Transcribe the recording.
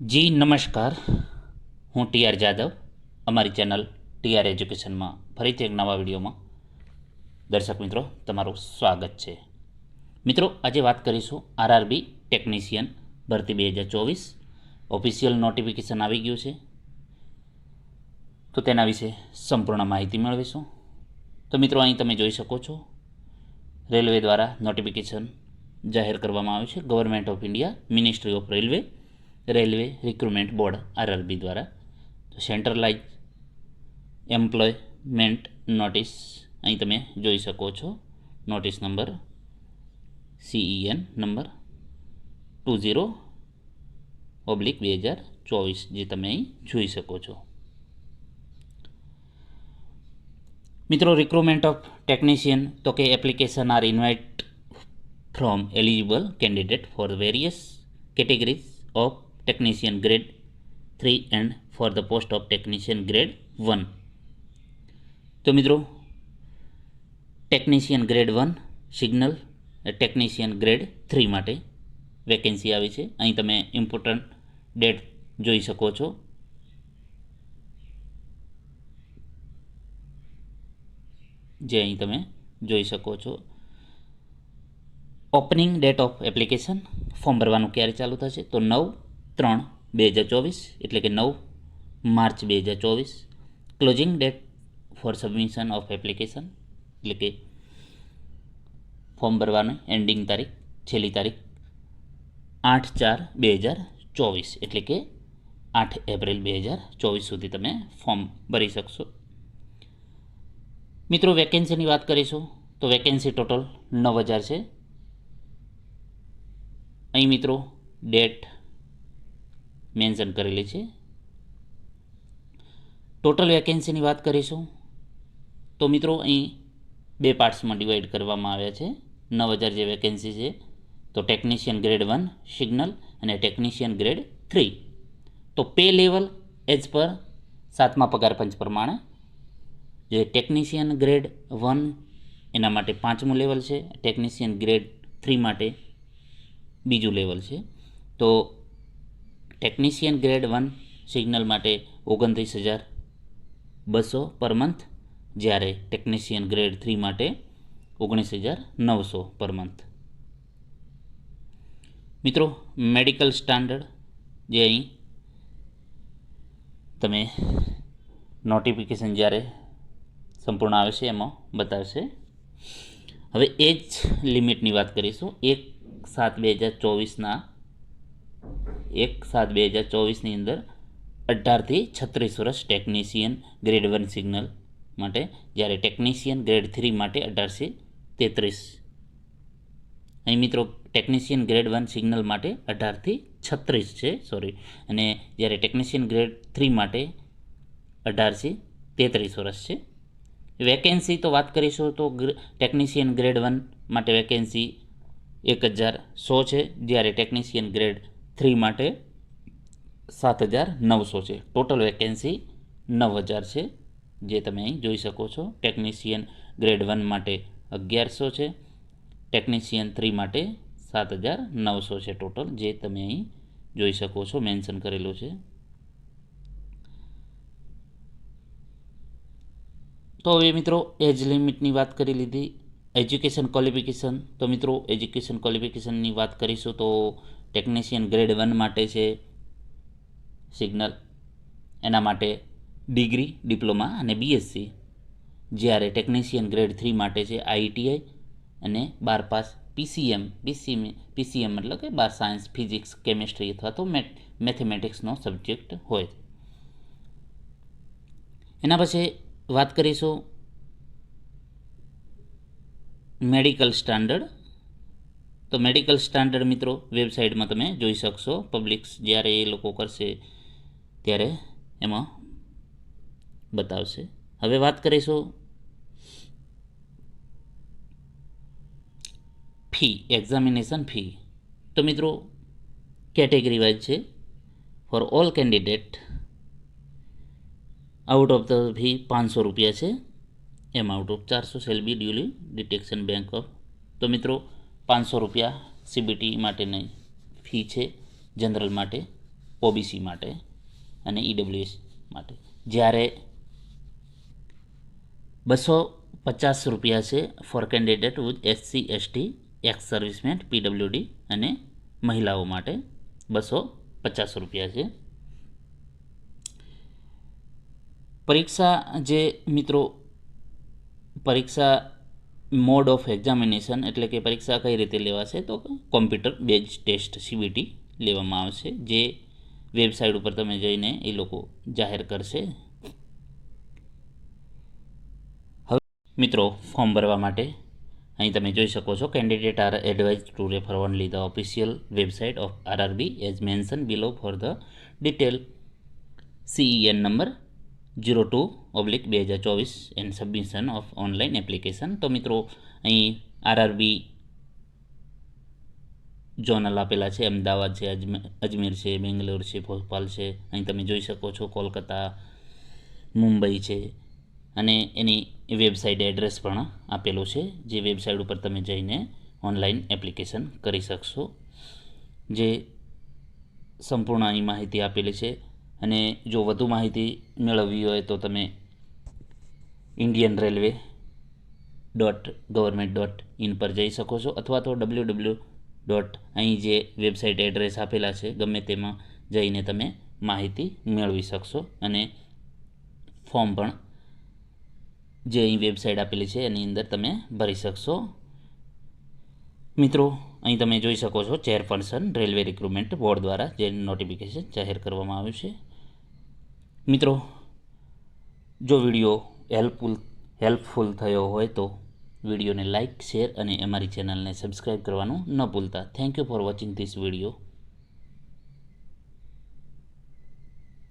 જી, નમસ્કાર. હું T R Jadav. અમારી ચેનલ ટી આર એજ્યુકેશનમાં ફરીથી એક નવા વિડીયોમાં દર્શક મિત્રો, તમારું સ્વાગત છે. મિત્રો, આજે વાત કરીશું આરઆરબી ટેકનિશિયન ભરતી બે હજાર ચોવીસ ઓફિશિયલ નોટિફિકેશન આવી ગયું છે. તો તેના વિશે સંપૂર્ણ માહિતી મેળવીશું. તો મિત્રો, અહીં તમે જોઈ શકો છો, રેલવે દ્વારા નોટિફિકેશન જાહેર કરવામાં આવ્યું છે. Government of India ministry of railway railway recruitment board, RRB દ્વારા. તો સેન્ટ્રલાઇઝ એમ્પ્લોયમેન્ટ નોટિસ, અહીં તમે જોઈ શકો છો. Notice number, CEN number two zero oblique બે હજાર ચોવીસ, જે તમે અહીં જોઈ શકો છો. મિત્રો રિક્રુટમેન્ટ ઓફ ટેકનિશિયન તો કે application are invite from eligible candidate for various categories of technician grade three and for the post of technician grade one તો મિત્રો technician grade one signal technician grade three માટે vacancy આવી છે. અહીં તમે important date જોઈ શકો છો. જે અહીં તમે જોઈ શકો છો. Opening date of application form ભરવાનું ક્યારે ચાલુ થશે? તો નવ ત્રણ, બે હજાર ચોવીસ, એટલે કે નવ માર્ચ બે હજાર ચોવીસ. Closing date for submission of application એટલે કે ફોર્મ ભરવાની એન્ડિંગ તારીખ, છેલ્લી તારીખ, આઠ ચાર બે હજાર ચોવીસ, એટલે કે આઠ એપ્રિલ બે હજાર ચોવીસ સુધી તમે ફોર્મ ભરી શકશો. મિત્રો વેકેન્સીની વાત કરીશું, તો વેકેન્સી ટોટલ નવ હજાર છે. અહીં મિત્રો ડેટ મેન્શન કરેલી છે. ટોટલ વેકેન્સીની વાત કરીશું. તો મિત્રો, અહીં બે પાર્ટ્સમાં ડિવાઈડ કરવામાં આવ્યા છે. નવ હજાર જે વેકેન્સી છે, તો ટેકનિશિયન ગ્રેડ વન સિગ્નલ અને ટેકનિશિયન ગ્રેડ થ્રી તો પે લેવલ એઝ પર સાતમા પગાર પંચ પ્રમાણે. જે ટેકનિશિયન ગ્રેડ વન એના માટે પાંચમું લેવલ છે. ટેકનિશિયન ગ્રેડ થ્રી માટે બીજું લેવલ છે. તો ટેકનિશિયન ગ્રેડ વન સિગ્નલ માટે ઓગણત્રીસ હજાર બસો પર મંથ, જ્યારે ટેકનિશિયન ગ્રેડ થ્રી માટે ઓગણીસ હજાર નવસો પર મંથ. મિત્રો, મેડિકલ સ્ટાન્ડર્ડ, જે અહીં તમે નોટિફિકેશન જ્યારે સંપૂર્ણ આવે છે, એમાં બતાવશે. હવે એજ લિમિટની વાત કરીશું. એક સાત બે હજાર ચોવીસના એક સાત બે હજાર ચોવીસની અંદર અઢારથી છત્રીસ વર્ષ ટેકનિશિયન ગ્રેડ વન સિગ્નલ માટે, જ્યારે ટેકનિશિયન ગ્રેડ થ્રી માટે અઢારથી તેત્રીસ. અહીં મિત્રો ટેકનિશિયન ગ્રેડ વન સિગ્નલ માટે અઢારથી છત્રીસ છે સોરી અને જ્યારે ટેકનિશિયન ગ્રેડ થ્રી માટે અઢારથી તેત્રીસ વર્ષ છે. વેકેન્સી તો વાત કરીશું તો ટેકનિશિયન ગ્રેડ વન માટે વેકેન્સી એક હજાર સો છે, જ્યારે ટેકનિશિયન ગ્રેડ થ્રી માટે સાત હજાર નવસો છે. ટોટલ વેકેન્સી નવ હજાર છે. જે તમે અહીં જોઈ શકો છો. ટેકનિશિયન ગ્રેડ વન માટે અગિયારસો છે. ટેકનિશિયન થ્રી માટે સાત હજાર નવસો છે ટોટલ જે તમે અહીં જોઈ શકો છો મેન્શન કરેલું છે. તો હવે મિત્રો એજ લિમિટની વાત કરી લીધી. એજ્યુકેશન ક્વોલિફિકેશન તો મિત્રો એજ્યુકેશન ક્વોલિફિકેશનની વાત કરીશું તો ટેકનિશિયન ગ્રેડ વન માટે છે સિગ્નલ એના માટે ડિગ્રી ડિપ્લોમા અને બીએસસી જ્યારે ટેકનિશિયન ગ્રેડ થ્રી માટે છે આઈટીઆઈ અને બાર પાસ પીસીએમ પીસીએમ પીસીએમ એટલે કે બાર સાયન્સ ફિઝિક્સ કેમિસ્ટ્રી અથવા તો મેથેમેટિક્સનો સબ્જેક્ટ હોય. એના પછી વાત કરીશું મેડિકલ સ્ટાન્ડર્ડ તો મેડિકલ સ્ટાન્ડર્ડ મિત્રો વેબસાઇટમાં તમે જોઈ શકશો. પબ્લિક્સ જ્યારે એ લોકો કરશે ત્યારે એમાં બતાવશે. હવે વાત કરીશું ફી એક્ઝામિનેશન ફી તો મિત્રો કેટેગરી વાઇઝ છે. For all candidate out of the fee પાંચસો રૂપિયા છે. એમાઉન્ટ ઓફ ચારસો shall be duly detection bank of તો મિત્રો પાંચસો રૂપિયા સીબીટી માટેની ફી છે, જનરલ માટે ઓબીસી માટે અને ઈડબ્લ્યુએસ માટે. જ્યારે બસો પચાસ રૂપિયા છે for candidate with SC ST ex serviceman PWD અને મહિલાઓ માટે બસો પચાસ રૂપિયા છે. પરીક્ષા જે મિત્રો, પરીક્ષા મોડ ઓફ એક્ઝામિનેશન એટલે કે પરીક્ષા કઈ રીતે લેવાશે તો કોમ્પ્યુટર બેઝ ટેસ્ટ સીબીટી લેવામાં આવશે, જે વેબસાઇટ ઉપર તમે જઈને એ લોકો જાહેર કરશે. હવે મિત્રો, ફોર્મ ભરવા માટે અહીં તમે જોઈ શકો છો candidate are advise to refer only the official website of RRB as mention below for the detail CEN number zero two oblique બે હજાર ચોવીસ and submission of online application. તો મિત્રો, અહીં આરઆરબી જોનલ આપેલા છે. અમદાવાદ છે, અજમે, અજમેર છે, બેંગ્લોર છે, ભોપાલ છે. અહીં તમે જોઈ શકો છો કોલકાતા, મુંબઈ છે. અને એની વેબસાઇટ એડ્રેસ પણ આપેલો છે, જે વેબસાઇટ ઉપર તમે જઈને ઓનલાઈન એપ્લિકેશન કરી શકશો. જે સંપૂર્ણ અહીં માહિતી આપેલી છે. અને જો વધુ માહિતી મેળવવી હોય તો તમે Indian railway dot government dot in પર જઈ શકો છો અથવા તો ડબલ્યુ ડબલ્યુ ડોટ અહીં જે વેબસાઇટ એડ્રેસ આપેલા છે, ગમે તેમાં જઈને તમે માહિતી મેળવી શકશો અને ફોર્મ પણ જે અહીં વેબસાઇટ આપેલી છે એની અંદર તમે ભરી શકશો. મિત્રો, અહીં તમે જોઈ શકો છો ચેરપર્સન રેલવે રિક્રુટમેન્ટ બોર્ડ દ્વારા જે નોટિફિકેશન જાહેર કરવામાં આવ્યું છે. મિત્રો, જો વીડિયો હેલ્પફુલ હેલ્પફુલ થયો હોય તો વિડીયોને લાઇક શેર અને અમારી ચેનલને સબસ્ક્રાઈબ કરવાનું ન ભૂલતા. Thank you for watching this video